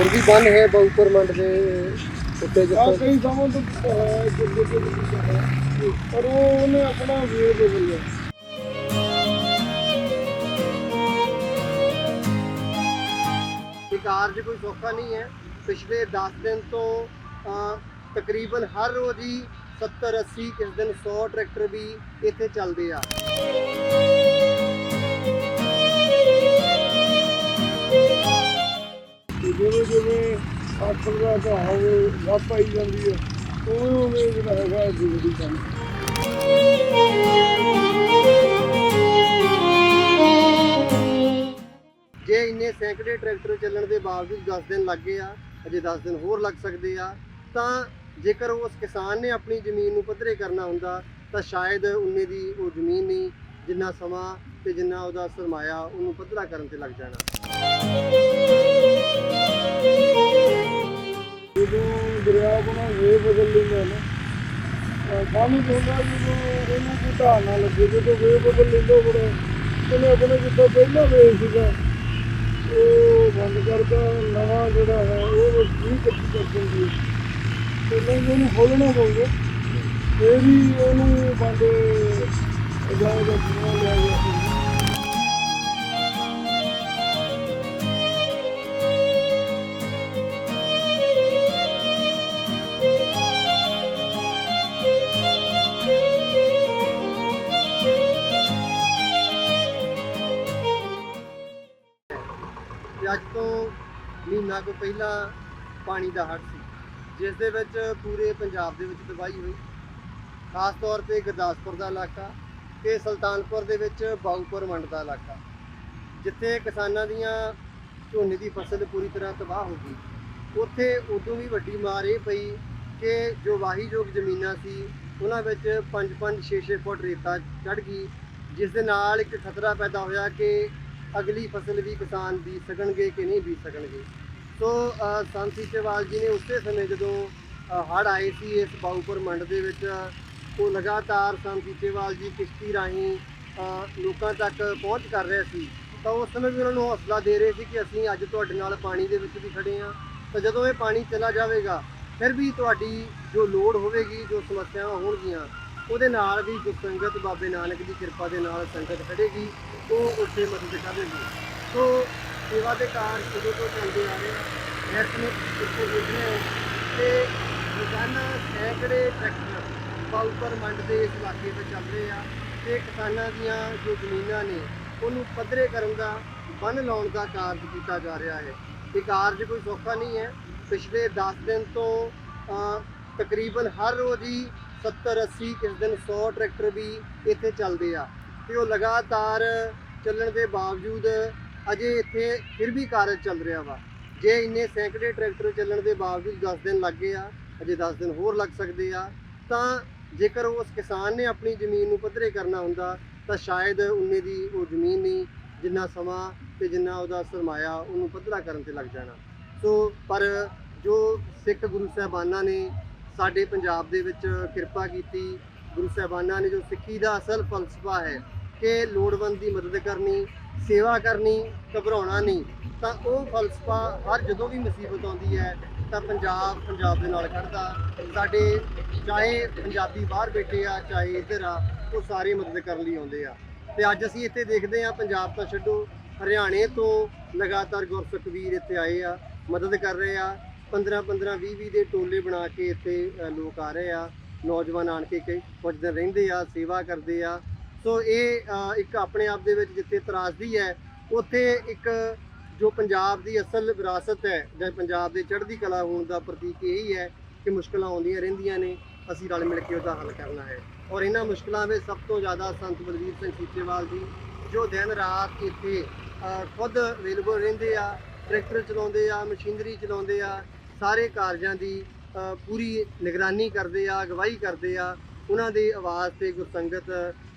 ਫਿਰ ਵੀ ਬੰਨ ਹੈ ਬਹੁਪਰ ਮੰਡ ਦੇ ਉੱਤੇ ਆ ਜਿੱਥੇ ਕਈ ਥਾਵਾਂ ਤੋਂ ਜਿੱਥੇ ਹੈ ਪਰ ਉਹ ਉਹਨੇ ਆਪਣਾ ਵੇ ਬਦਲ ਲਿਆ ਇਹ ਕਾਰਜ ਕੋਈ ਸੌਖਾ ਨਹੀਂ ਹੈ। ਪਿਛਲੇ 10 ਦਿਨ ਤੋਂ ਤਕਰੀਬਨ ਹਰ ਰੋਜ਼ ਹੀ 70 80 ਕਿਸ ਦਿਨ 100 ਟਰੈਕਟਰ ਵੀ ਇੱਥੇ ਚੱਲਦੇ ਆ। ਜਿਵੇਂ ਜਿਵੇਂ ਆਖਰ ਦਾ ਕਹਾਵੇ ਵਾਪ ਆਈ ਜਾਂਦੀ ਹੈ ਉਵੇਂ ਉਵੇਂ ਜਿਹੜਾ ਹੈਗਾ ਜ਼ਿੰਦਗੀ ਕੰਮ ਜੇ ਇੰਨੇ ਸੈਂਕੜੇ ਟਰੈਕਟਰ ਚੱਲਣ ਦੇ ਬਾਵਜੂਦ 10 ਦਿਨ ਲੱਗੇ ਆ, ਅਜੇ 10 ਦਿਨ ਹੋਰ ਲੱਗ ਸਕਦੇ ਆ, ਤਾਂ ਜੇਕਰ ਉਸ ਕਿਸਾਨ ਨੇ ਆਪਣੀ ਜ਼ਮੀਨ ਨੂੰ ਪੱਧਰੇ ਕਰਨਾ ਹੁੰਦਾ, ਤਾਂ ਸ਼ਾਇਦ ਉਨੇ ਦੀ ਉਹ ਜ਼ਮੀਨ ਨਹੀਂ, ਜਿੰਨਾ ਸਮਾਂ ਤੇ ਜਿੰਨਾ ਉਹਦਾ ਸਰਮਾਇਆ ਉਹਨੂੰ ਪੱਧਰਾ ਕਰਨ ਤੇ ਲੱਗ ਜਾਣਾ। ਜਦੋਂ ਦਰਿਆ ਆਪਣਾ ਵੇ ਬਦਲ ਲੈਂਦਾ ਨਾ ਕੰਮ ਸਾਨੂੰ ਚਾਹੁੰਦਾ ਜਦੋਂ ਇਹਨੂੰ ਕੋਈ ਢਾਹ ਨਾ ਲੱਗੇ, ਜਦੋਂ ਵੇ ਬਦਲ ਲੈਂਦੇ ਬੜਾ ਉਹਨੇ ਆਪਣੇ ਜਿੱਦਾਂ ਪਹਿਲਾਂ ਵੇ ਸੀਗਾ, ਉਹ ਬੰਦ ਕਰਦਾ ਨਵਾਂ ਜਿਹੜਾ ਹੈ, ਉਹ ਵੀ ਕੱਚੀ ਕਰ ਦਿੰਦੀ ਹੈ। ਤੇ ਨਹੀਂ, ਉਹਨੂੰ ਖੋਲਣਾ ਪਊਗਾ। ਫੇਰ ਹੀ ਉਹਨੂੰ ਬੰਦ ਜਾਏਗਾ ਜਿਵੇਂ ਲਿਆ ਮਹੀਨਾ ਕੁ ਪਹਿਲਾਂ ਪਾਣੀ ਦਾ ਹੜ੍ਹ ਸੀ, ਜਿਸ ਦੇ ਵਿੱਚ ਪੂਰੇ ਪੰਜਾਬ ਦੇ ਵਿੱਚ ਤਬਾਹੀ ਹੋਈ। ਖਾਸ ਤੌਰ ਤੇ ਗੁਰਦਾਸਪੁਰ ਦਾ ਇਲਾਕਾ ਤੇ ਸੁਲਤਾਨਪੁਰ ਦੇ ਵਿੱਚ ਬਾਉਪੁਰ ਮੰਡ ਦਾ ਇਲਾਕਾ, ਜਿੱਥੇ ਕਿਸਾਨਾਂ ਦੀਆਂ ਝੋਨੇ ਦੀ ਫਸਲ ਪੂਰੀ ਤਰ੍ਹਾਂ ਤਬਾਹ ਹੋ ਗਈ। ਉੱਥੇ ਉਦੋਂ ਵੀ ਵੱਡੀ ਮਾਰ ਇਹ ਪਈ ਕਿ ਜੋ ਵਾਹੀਯੋਗ ਜ਼ਮੀਨਾਂ ਸੀ, ਉਹਨਾਂ ਵਿੱਚ 5-5 6-6 ਫੁੱਟ ਰੇਤਾ ਚੜ ਗਈ, ਜਿਸ ਦੇ ਨਾਲ ਇੱਕ ਖਤਰਾ ਪੈਦਾ ਹੋਇਆ ਕਿ ਅਗਲੀ ਫਸਲ ਵੀ ਕਿਸਾਨ ਬੀਜ ਸਕਣਗੇ ਕਿ ਨਹੀਂ ਬੀਜ ਸਕਣਗੇ। ਸੋ ਸੰਤ ਸੀਚੇਵਾਲ ਜੀ ਨੇ ਉਸੇ ਸਮੇਂ ਜਦੋਂ ਹੜ ਆਏ ਸੀ ਇਸ ਬਾਉਪੁਰ ਮੰਡ ਦੇ ਵਿੱਚ, ਉਹ ਲਗਾਤਾਰ ਸੰਤ ਸੀਚੇਵਾਲ ਜੀ ਕਿਸ਼ਤੀ ਰਾਹੀਂ ਲੋਕਾਂ ਤੱਕ ਪਹੁੰਚ ਕਰ ਰਹੇ ਸੀ। ਤਾਂ ਉਸ ਸਮੇਂ ਵੀ ਉਹਨਾਂ ਨੂੰ ਹੌਸਲਾ ਦੇ ਰਹੇ ਸੀ ਕਿ ਅਸੀਂ ਅੱਜ ਤੁਹਾਡੇ ਨਾਲ ਪਾਣੀ ਦੇ ਵਿੱਚ ਵੀ ਖੜੇ ਹਾਂ। ਤਾਂ ਜਦੋਂ ਇਹ ਪਾਣੀ ਚਲਾ ਜਾਵੇਗਾ, ਫਿਰ ਵੀ ਤੁਹਾਡੀ ਜੋ ਲੋੜ ਹੋਵੇਗੀ, ਜੋ ਸਮੱਸਿਆਵਾਂ ਹੋਣਗੀਆਂ, ਉਹਦੇ ਨਾਲ ਵੀ ਜੋ ਸੰਗਤ ਬਾਬੇ ਨਾਨਕ ਦੀ ਕਿਰਪਾ ਦੇ ਨਾਲ ਸੰਗਤ ਖੜੇਗੀ ਉਹ ਉੱਥੇ ਮਦਦ ਕਰੇਗੀ ਸੋ ਸੇਵਾ ਦੇ ਕਾਰਜ ਸ਼ੁਰੂ ਤੋਂ ਚੱਲਦੇ ਆ ਰਹੇ ਆ। ਇਸ ਨੂੰ ਇੱਥੇ ਦੇਖ ਰਹੇ ਤੇ ਰੋਜ਼ਾਨਾ ਸੈਂਕੜੇ ਟਰੈਕਟਰ ਬਾਉਪਰ ਮੰਡ ਦੇ ਇਸ ਇਲਾਕੇ ਵਿੱਚ ਚੱਲ ਰਹੇ ਆ। ਤੇ ਕਿਸਾਨਾਂ ਦੀਆਂ ਜੋ ਜ਼ਮੀਨਾਂ ਨੇ, ਉਹਨੂੰ ਪੱਧਰੇ ਕਰਨ ਦਾ, ਬੰਨ ਲਾਉਣ ਦਾ ਕਾਰਜ ਕੀਤਾ ਜਾ ਰਿਹਾ ਹੈ। ਇਹ ਕਾਰਜ ਕੋਈ ਸੌਖਾ ਨਹੀਂ ਹੈ। ਪਿਛਲੇ 10 ਦਿਨ ਤੋਂ ਤਕਰੀਬਨ ਹਰ ਰੋਜ਼ ਹੀ 70 80 ਕਿਸ ਦਿਨ 100 ਟਰੈਕਟਰ ਵੀ ਇੱਥੇ ਚੱਲਦੇ ਆ। ਤੇ ਉਹ ਲਗਾਤਾਰ ਚੱਲਣ ਦੇ ਬਾਵਜੂਦ ਅਜੇ ਇੱਥੇ ਫਿਰ ਵੀ ਕਾਰਜ ਚੱਲ ਰਿਹਾ ਵਾ। ਜੇ ਇੰਨੇ ਸੈਂਕੜੇ ਟਰੈਕਟਰ ਚੱਲਣ ਦੇ ਬਾਵਜੂਦ 10 ਦਿਨ ਲੱਗ ਗਏ ਆ, ਅਜੇ 10 ਦਿਨ ਹੋਰ ਲੱਗ ਸਕਦੇ ਆ, ਤਾਂ ਜੇਕਰ ਉਸ ਕਿਸਾਨ ਨੇ ਆਪਣੀ ਜ਼ਮੀਨ ਨੂੰ ਪੱਧਰੇ ਕਰਨਾ ਹੁੰਦਾ, ਤਾਂ ਸ਼ਾਇਦ ਉਨੇ ਦੀ ਉਹ ਜ਼ਮੀਨ ਨਹੀਂ, ਜਿੰਨਾ ਸਮਾਂ ਤੇ ਜਿੰਨਾ ਉਹਦਾ ਸਰਮਾਇਆ ਉਹਨੂੰ ਪੱਧਰਾ ਕਰਨ ਤੇ ਲੱਗ ਜਾਣਾ। ਸੋ, ਪਰ ਜੋ ਸਿੱਖ ਗੁਰੂ ਸਾਹਿਬਾਨਾਂ ਨੇ ਸਾਡੇ ਪੰਜਾਬ ਦੇ ਵਿੱਚ ਕਿਰਪਾ ਕੀਤੀ, ਗੁਰੂ ਸਾਹਿਬਾਨਾਂ ਨੇ ਜੋ ਸਿੱਖੀ ਦਾ ਅਸਲ ਫਲਸਫਾ ਹੈ ਕਿ ਲੋੜਵੰਦ ਦੀ ਮਦਦ ਕਰਨੀ ਸੇਵਾ ਕਰਨੀ, ਘਬਰਾਉਣਾ ਨਹੀਂ, ਤਾਂ ਉਹ ਫਲਸਫਾ ਹਰ ਜਦੋਂ ਵੀ ਮੁਸੀਬਤ ਆਉਂਦੀ ਹੈ, ਤਾਂ ਪੰਜਾਬ ਪੰਜਾਬ ਦੇ ਨਾਲ ਖੜਦਾ ਸਾਡੇ ਚਾਹੇ ਪੰਜਾਬੀ ਬਾਹਰ ਬੈਠੇ ਆ, ਚਾਹੇ ਇੱਧਰ ਆ, ਉਹ ਸਾਰੇ ਮਦਦ ਕਰਨ ਲਈ ਆਉਂਦੇ ਆ। ਤੇ ਅੱਜ ਅਸੀਂ ਇੱਥੇ ਦੇਖਦੇ ਆ ਪੰਜਾਬ ਤਾਂ ਛੱਡੋ, ਹਰਿਆਣੇ ਤੋਂ ਲਗਾਤਾਰ ਗੁਰਸਿੱਖ ਵੀਰ ਇੱਥੇ ਆਏ ਆ, ਮਦਦ ਕਰ ਰਹੇ ਆ। 15 15 20 20 ਦੇ ਟੋਲੇ ਬਣਾ ਕੇ ਇੱਥੇ ਲੋਕ ਆ ਰਹੇ ਆ। ਨੌਜਵਾਨ ਆਣ ਕੇ ਕਈ ਕੁਝ ਦਿਨ ਰਹਿੰਦੇ ਆ, ਸੇਵਾ ਕਰਦੇ ਆ। ਸੋ ਇਹ ਇੱਕ ਆਪਣੇ ਆਪ ਦੇ ਵਿੱਚ ਜਿੱਥੇ ਤਰਾਸਦੀ ਹੈ, ਉੱਥੇ ਇੱਕ ਜੋ ਪੰਜਾਬ ਦੀ ਅਸਲ ਵਿਰਾਸਤ ਹੈ, ਜਾਂ ਪੰਜਾਬ ਦੇ ਚੜ੍ਹਦੀ ਕਲਾ ਹੋਣ ਦਾ ਪ੍ਰਤੀਕ ਇਹੀ ਹੈ ਕਿ ਮੁਸ਼ਕਲਾਂ ਆਉਂਦੀਆਂ ਰਹਿੰਦੀਆਂ ਨੇ, ਅਸੀਂ ਰਲ ਮਿਲ ਕੇ ਉਹਦਾ ਹੱਲ ਕਰਨਾ ਹੈ। ਔਰ ਇਹਨਾਂ ਮੁਸ਼ਕਲਾਂ ਵਿੱਚ ਸਭ ਤੋਂ ਜ਼ਿਆਦਾ ਸੰਤ ਬਲਵੀਰ ਸਿੰਘ ਸੀਚੇਵਾਲ ਜੀ, ਜੋ ਦਿਨ ਰਾਤ ਇੱਥੇ ਖੁਦ ਅਵੇਲੇਬਲ ਰਹਿੰਦੇ ਆ, ਟਰੈਕਟਰ ਚਲਾਉਂਦੇ ਆ, ਮਸ਼ੀਨਰੀ ਚਲਾਉਂਦੇ ਆ, ਸਾਰੇ ਕਾਰਜਾਂ ਦੀ ਪੂਰੀ ਨਿਗਰਾਨੀ ਕਰਦੇ ਆ, ਅਗਵਾਈ ਕਰਦੇ ਆ ਉਹਨਾਂ ਦੀ ਆਵਾਜ਼ ਤੇ ਗੁਰਸੰਗਤ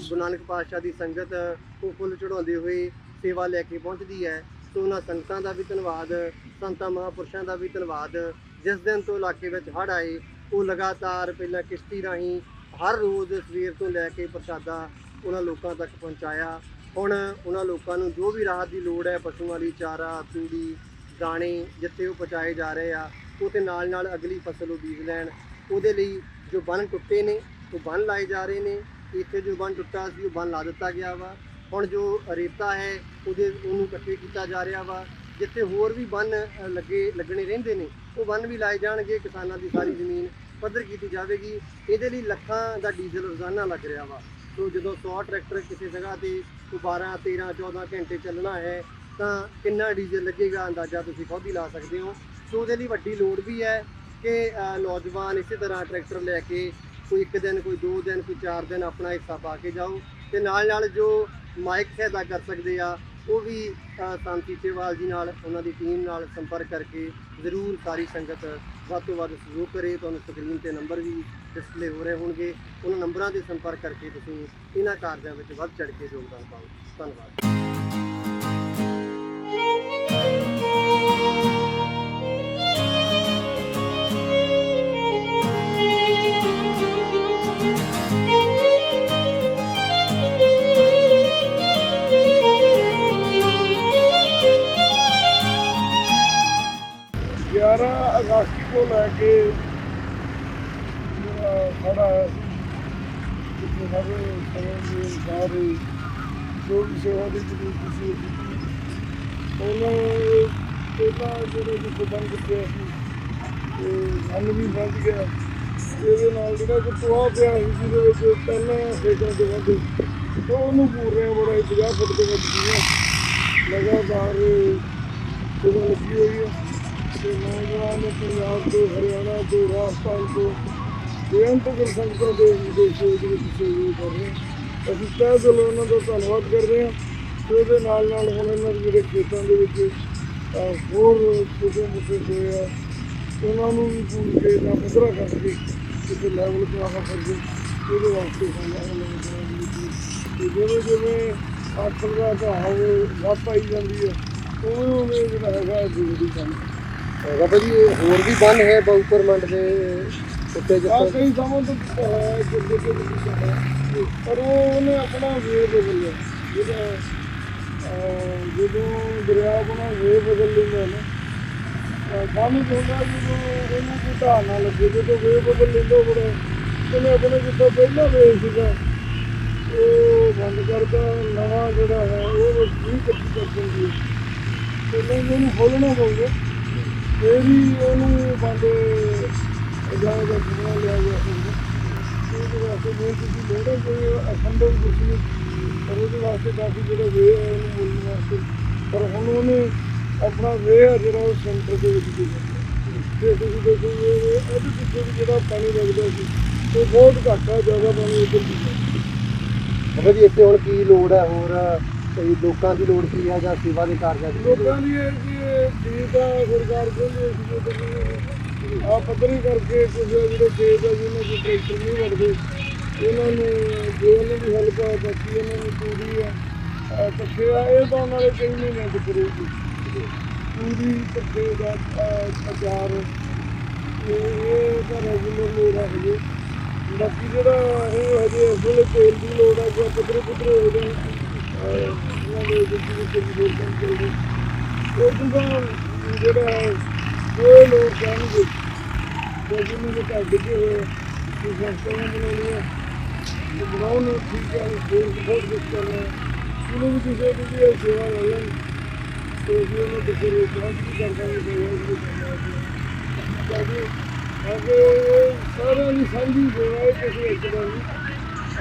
ਗੁਰੂ ਨਾਨਕ ਪਾਤਸ਼ਾਹ ਦੀ ਸੰਗਤ ਉਹ ਫੁੱਲ ਚੜਾਉਂਦੇ ਹੋਏ ਸੇਵਾ ਲੈ ਕੇ ਪਹੁੰਚਦੀ ਹੈ। ਸੋ ਉਹਨਾਂ ਸੰਗਤਾਂ ਦਾ ਵੀ ਧੰਨਵਾਦ, ਸੰਤਾਂ ਮਹਾਂਪੁਰਸ਼ਾਂ ਦਾ ਵੀ ਧੰਨਵਾਦ। ਜਿਸ ਦਿਨ ਤੋਂ ਇਲਾਕੇ ਵਿੱਚ ਹੜ੍ਹ ਆਏ, ਉਹ ਲਗਾਤਾਰ ਪਹਿਲਾਂ ਕਿਸ਼ਤੀ ਰਾਹੀਂ ਹਰ ਰੋਜ਼ ਸਵੇਰ ਤੋਂ ਲੈ ਕੇ ਪ੍ਰਸ਼ਾਦਾ ਉਹਨਾਂ ਲੋਕਾਂ ਤੱਕ ਪਹੁੰਚਾਇਆ। ਹੁਣ ਉਹਨਾਂ ਲੋਕਾਂ ਨੂੰ ਜੋ ਵੀ ਰਾਹਤ ਦੀ ਲੋੜ ਹੈ, ਪਸ਼ੂਆਂ ਲਈ ਚਾਰਾ, ਤੂੜੀ, ਦਾਣੇ ਜਿੱਥੇ ਉਹ ਪਹੁੰਚਾਏ ਜਾ ਰਹੇ ਆ ਉਹਦੇ ਨਾਲ ਨਾਲ ਅਗਲੀ ਫਸਲ ਉਹ ਬੀਜ ਲੈਣ। ਉਹਦੇ ਲਈ ਜੋ ਬੰਨ ਟੁੱਟੇ ਨੇ ਉਹ ਬੰਨ ਲਾਏ ਜਾ ਰਹੇ ਨੇ, ਇੱਥੇ ਜੋ ਬੰਨ ਟੁੱਟਾ ਸੀ, ਉਹ ਬੰਨ ਲਾ ਦਿੱਤਾ ਗਿਆ ਵਾ। ਹੁਣ ਜੋ ਰੇਤਾ ਹੈ, ਉਹਦੇ, ਉਹਨੂੰ ਇਕੱਠੇ ਕੀਤਾ ਜਾ ਰਿਹਾ ਵਾ। ਜਿੱਥੇ ਹੋਰ ਵੀ ਬੰਨ ਲੱਗੇ, ਲੱਗਣੇ ਰਹਿੰਦੇ ਨੇ, ਉਹ ਬੰਨ ਵੀ ਲਾਏ ਜਾਣਗੇ, ਕਿਸਾਨਾਂ ਦੀ ਸਾਰੀ ਜ਼ਮੀਨ ਪੱਧਰ ਕੀਤੀ ਜਾਵੇਗੀ। ਇਹਦੇ ਲਈ ਲੱਖਾਂ ਦਾ ਡੀਜ਼ਲ ਰੋਜ਼ਾਨਾ ਲੱਗ ਰਿਹਾ ਵਾ। ਸੋ ਜਦੋਂ 100 ਟਰੈਕਟਰ ਕਿਸੇ ਜਗ੍ਹਾ ਤੇ, ਉਹ 12 13 14 ਘੰਟੇ ਚੱਲਣਾ ਹੈ, ਤਾਂ ਕਿੰਨਾ ਡੀਜ਼ਲ ਲੱਗੇਗਾ, ਅੰਦਾਜ਼ਾ ਤੁਸੀਂ ਖੁਦ ਹੀ ਲਾ ਸਕਦੇ ਹੋ। ਸੋ ਉਹਦੇ ਲਈ ਵੱਡੀ ਲੋੜ ਵੀ ਹੈ ਕਿ ਨੌਜਵਾਨ ਇਸੇ ਤਰ੍ਹਾਂ ਟਰੈਕਟਰ ਲੈ ਕੇ ਕੋਈ ਇੱਕ ਦਿਨ ਕੋਈ ਦੋ ਦਿਨ ਕੋਈ ਚਾਰ ਦਿਨ ਆਪਣਾ ਹਿੱਸਾ ਪਾ ਕੇ ਜਾਓ ਤੇ ਨਾਲ ਨਾਲ ਜੋ ਮਾਇਕ ਸਹਾਇਤਾ ਕਰ ਸਕਦੇ ਆ ਉਹ ਵੀ ਅ, ਸੰਤ ਸੀਚੇਵਾਲ ਜੀ ਨਾਲ ਉਹਨਾਂ ਦੀ ਟੀਮ ਨਾਲ ਸੰਪਰਕ ਕਰਕੇ ਜ਼ਰੂਰ ਸਾਰੀ ਸੰਗਤ ਵੱਧ ਤੋਂ ਵੱਧ ਸਹਿਯੋਗ ਕਰੇ। ਤੁਹਾਨੂੰ ਸਕਰੀਨ ਤੇ ਨੰਬਰ ਵੀ ਡਿਸਪਲੇ ਹੋ ਰਹੇ ਹੋਣਗੇ। ਉਹਨਾਂ ਨੰਬਰਾਂ ਦੇ ਸੰਪਰਕ ਕਰਕੇ ਤੁਸੀਂ ਇਹਨਾਂ ਕਾਰਜਾਂ ਵਿੱਚ ਵੱਧ ਚੜ੍ਹ ਕੇ ਯੋਗਦਾਨ ਪਾਓ। ਧੰਨਵਾਦ। ਤੋਂ ਲੈ ਕੇ ਜਿਹੜਾ ਸਾਡਾ ਜਿੱਥੇ ਸਾਰੇ ਸਮੇਂ ਦੇ ਸਾਰੇ ਜੋ ਵੀ ਸੇਵਾ ਦੀ ਜ਼ਰੂਰਤ ਸੀ ਉਹਨਾਂ ਪਹਿਲਾਂ ਜਿਹੜੇ ਜਿੱਥੇ ਬੰਦ ਕੀਤੇ ਸੀ, ਤੇ ਮਨ ਵੀ ਵੱਧ ਗਿਆ। ਇਹਦੇ ਨਾਲ ਜਿਹੜਾ ਕਿ ਟੋਆ ਪਿਆ ਸੀ ਜਿਹਦੇ ਵਿੱਚ ਪਹਿਲਾਂ ਖੇਤਾਂ ਦੇ ਵੱਧ ਉਹ ਉਹਨੂੰ ਪੂਰ ਰਹੇ ਬੜਾ ਹੀ 50 ਫੁੱਟ ਦੇ ਵਿੱਚ ਲਗਾਤਾਰ ਜਦੋਂ ਲੱਗੀ ਹੋਈ ਹੈ ਤੇ ਨੌਜਵਾਨ ਪੰਜਾਬ ਤੋਂ ਹਰਿਆਣਾ ਤੋਂ ਰਾਜਸਥਾਨ ਤੋਂ ਬੇਅੰਤ ਸੰਗਤਾਂ ਦੇ ਵਿਦੇਸ਼ ਦੇ ਵਿੱਚ ਸਹਿਯੋਗ ਕਰ ਰਹੇ ਹਾਂ। ਅਸੀਂ ਤਹਿ ਦਿਲੋਂ ਉਹਨਾਂ ਦਾ ਧੰਨਵਾਦ ਕਰਦੇ ਹਾਂ ਤੇ ਉਹਦੇ ਨਾਲ ਨਾਲ ਹੁਣ ਇਹਨਾਂ ਦੇ ਜਿਹੜੇ ਖੇਤਾਂ ਦੇ ਵਿੱਚ ਹੋਰ ਛੋਟੇ ਮੋਟੇ ਹੋਏ ਆ ਉਹਨਾਂ ਨੂੰ ਵੀ ਪੂਰੀ ਕੇ ਨਾ ਪੱਧਰਾ ਕਰਕੇ ਕਿਸੇ ਲੈਵਲ ਤੇ ਆਹ ਕਰਕੇ ਉਹਦੇ ਵਾਸਤੇ ਹੋਣਾ ਹੈ ਤੇ ਜਿਵੇਂ ਜਿਵੇਂ ਆਖਰ ਦਾ ਘਾਹ ਵੱਧ ਆਈ ਜਾਂਦੀ ਹੈ ਉਵੇਂ ਉਵੇਂ ਜਿਹੜਾ ਹੈਗਾ ਜ਼ਰੂਰੀ ਕੰਮ ਬਾਬਾ ਜੀ ਇਹ ਹੋਰ ਵੀ ਬੰਨ ਹੈ ਬਾਉਪਰ ਮੰਡ ਦੇ ਉੱਤੇ ਆ ਜਿੱਥੇ? ਕਈ ਸਮਾਂ ਤੋਂ ਕੀਤਾ ਹੈ ਜਿੱਦੇ ਕਿ ਕੀਤਾ ਹੈ। ਪਰ ਉਹ ਉਹਨੇ ਆਪਣਾ ਵੇ ਬਦਲਿਆ। ਜਿਹੜਾ ਅਹ, ਜਦੋਂ ਦਰਿਆ ਆਪਣਾ ਵੇ ਬਦਲ ਲੈਂਦਾ ਨਾ ਤਾਂ ਸਾਨੂੰ ਚਾਹੁੰਦਾ ਜਦੋਂ ਇਹਨੂੰ ਕੋਈ ਢਾਹ ਨਾ ਲੱਗੇ ਜਦੋਂ ਵੇ ਬਦਲ ਲੈਂਦਾ ਉਹ ਬੜਾ ਉਹਨੇ ਆਪਣੇ ਜਿੱਦਾਂ ਪਹਿਲਾਂ ਵੇ ਸੀਗਾ ਉਹ ਬੰਦ ਕਰਦਾ ਨਵਾਂ ਜਿਹੜਾ ਹੈ ਉਹ ਵੀ ਕੱਚੀ ਕਰ ਦਿੰਦੀ ਹੈ ਪਹਿਲਾਂ ਇਹਨੂੰ ਖੋਲਣਾ ਪਊਗਾ। ਇਹ ਵੀ ਉਹਨੂੰ ਬੰਦ ਜਾਇਆ ਦਾ ਬਣਾ ਲਿਆ ਗਿਆ ਹੋਊਗਾ ਉਹਦੇ ਵਾਸਤੇ ਬਹੁਤ କିଛି ਲੋੜ ਕੋਈ ਅਸੰਭਵ ਕੁਝ ਨਹੀਂ ਪਰ ਉਹਦੇ ਵਾਸਤੇ ਕਾਫੀ ਜਿਹੜਾ ਵੇ ਹੈ ਉਹਨੂੰ ਬੋਲਣ ਵਾਸਤੇ। ਪਰ ਹੁਣ ਉਹਨੇ ਆਪਣਾ ਵੇ ਹੈ ਜਿਹੜਾ ਉਹ ਸੈਂਟਰ ਦੇ ਵਿੱਚ ਦੇ ਤੇ ਤੁਸੀਂ ਦੇਖੋਗੇ ਵੀ ਇਹਦੇ ਪਿੱਛੇ ਵੀ ਜਿਹੜਾ ਪਾਣੀ ਲੱਗਦਾ ਸੀ, ਉਹ ਬਹੁਤ ਘੱਟ ਹੈ ਜ਼ਿਆਦਾ ਪਾਣੀ ਇੱਧਰ ਦੀ ਹੈ। ਬਾਬਾ ਜੀ, ਇੱਥੇ ਹੁਣ ਕੀ ਲੋੜ ਹੈ ਹੋਰ ਕੋਈ ਲੋਕਾਂ ਦੀ ਲੋੜ ਕੀ ਹੈ ਜਾਂ ਸੇਵਾ ਦੇ ਕਾਰਜਾਂ ਦੀ ਲੋੜ ਹੈ? ਲੋਕਾਂ ਦੀ ਇਹ ਕਿ ਠੀਕ ਆ ਸਰਕਾਰ ਕਹਿੰਦੀ ਸੀ ਕਿ ਆ ਪੱਧਰੀ ਕਰਕੇ ਕੁਝ ਜਿਹੜੇ ਖੇਤ ਆ, ਜਿਹਨਾਂ ਦੇ ਟਰੈਕਟਰ ਨਹੀਂ ਵੜਦੇ ਇਹਨਾਂ ਨੂੰ ਜੋ ਉਹਨਾਂ ਦੀ ਹੈਲਪ ਆ, ਬਾਕੀ ਇਹਨਾਂ ਨੂੰ ਪੂਰੀ ਆ। ਆਹ ਪੱਖੇ ਆ, ਇਹ ਤਾਂ ਉਹਨਾਂ ਦੇ ਕਈ ਮਹੀਨੇ ਤੱਕ ਰਹੇਗੀ। ਪੂਰੀ ਪੱਖੇ ਦਾ ਅਚਾਰ ਇਹ ਇਹ ਤਾਂ ਰੈਗੂਲਰ ਲੋੜ ਆ ਹਜੇ। ਬਾਕੀ ਜਿਹੜਾ ਇਹ ਹਜੇ ਇਸ ਵੇਲੇ ਤੇਲ ਦੀ ਲੋੜ ਆ, ਜਾਂ ਪੱਧਰੇ ਪੁੱਧਰੇ ਹੋ ਜਾਣ। ਉਹ ਤਾਂ ਜਿਹੜਾ ਹੈ ਉਹ ਲੋਕ ਕਹਿਣਗੇ ਕਿ ਜਿਹਨੂੰ ਘਰ ਡਿੱਗੇ ਹੋਏ ਕਿ ਸੰਸਥਾਵਾਂ ਬਣਾਉਣੀਆਂ ਇਹ ਬਣਾਉਣ ਨੂੰ ਠੀਕ ਹੈ ਹੋਰ ਬਹੁਤ ਕੁਝ ਕਰਨਾ ਉਹਨੂੰ ਵੀ ਕਿਸੇ ਦੀ ਵੀ ਸੇਵਾ ਲੈਣ ਤੇ ਅਸੀਂ ਉਹਨੂੰ ਕਿਸੇ ਨੂੰ ਜਾਂਚ ਵੀ ਕਰ ਦਾਂਗੇ ਕਿ ਉਹ ਵੀ ਕਰਨਾ ਹੈ ਕਿਉਂਕਿ ਸਾਰਿਆਂ ਦੀ ਸਾਂਝੀ ਸੇਵਾ ਹੈ ਕਿਸੇ ਇੱਕ ਦਾ ਨਹੀਂ।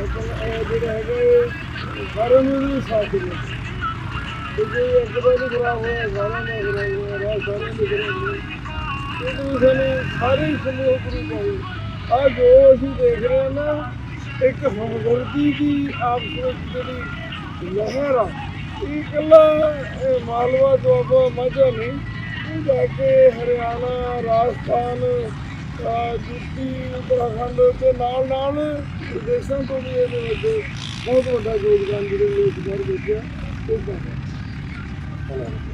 ਜਿਹੜਾ ਹੈਗਾ ਇਹ ਸਾਰਿਆਂ ਨੂੰ ਵੀ ਸਾਥ ਦੇਣਾ ਤੇ ਜੇ ਵੀ ਖਰਾਬ ਹੋਇਆ ਸਾਰਿਆਂ ਦਾ ਖਰਾਬ ਹੋਇਆ ਰਾਹ ਸਾਰਿਆਂ ਦੇ ਖਰਾਬ ਹੋਇਆ ਇਹਨੂੰ ਸਾਨੂੰ ਸਾਰੇ ਹੀ ਸਹਿਯੋਗ ਕਰੂ ਪਾਏ ਆ ਜੋ ਅਸੀਂ ਦੇਖ ਰਹੇ ਹਾਂ ਨਾ ਇੱਕ ਹਮਦਰਦੀ ਦੀ ਆਪਸ ਵਿੱਚ ਜਿਹੜੀ ਲਹਿਰ ਆ ਇਹ ਇਕੱਲਾ ਮਾਲਵਾ ਦੁਆਬਾ ਮਾਝਾ ਨਹੀਂ ਇਹ ਜਾ ਕੇ ਹਰਿਆਣਾ ਰਾਜਸਥਾਨ ਯੂਪੀ ਉਤਰਾਖੰਡ ਦੇ ਨਾਲ ਨਾਲ ਵਿਦੇਸ਼ਾਂ ਤੋਂ ਵੀ ਇਹਦੇ ਵਿੱਚ ਬਹੁਤ ਵੱਡਾ ਯੋਗਦਾਨ ਜਿਹੜੇ ਲੋਕ ਬਾਹਰ ਭੇਜਿਆ ਉਹ ਕਰ ਰਹੇ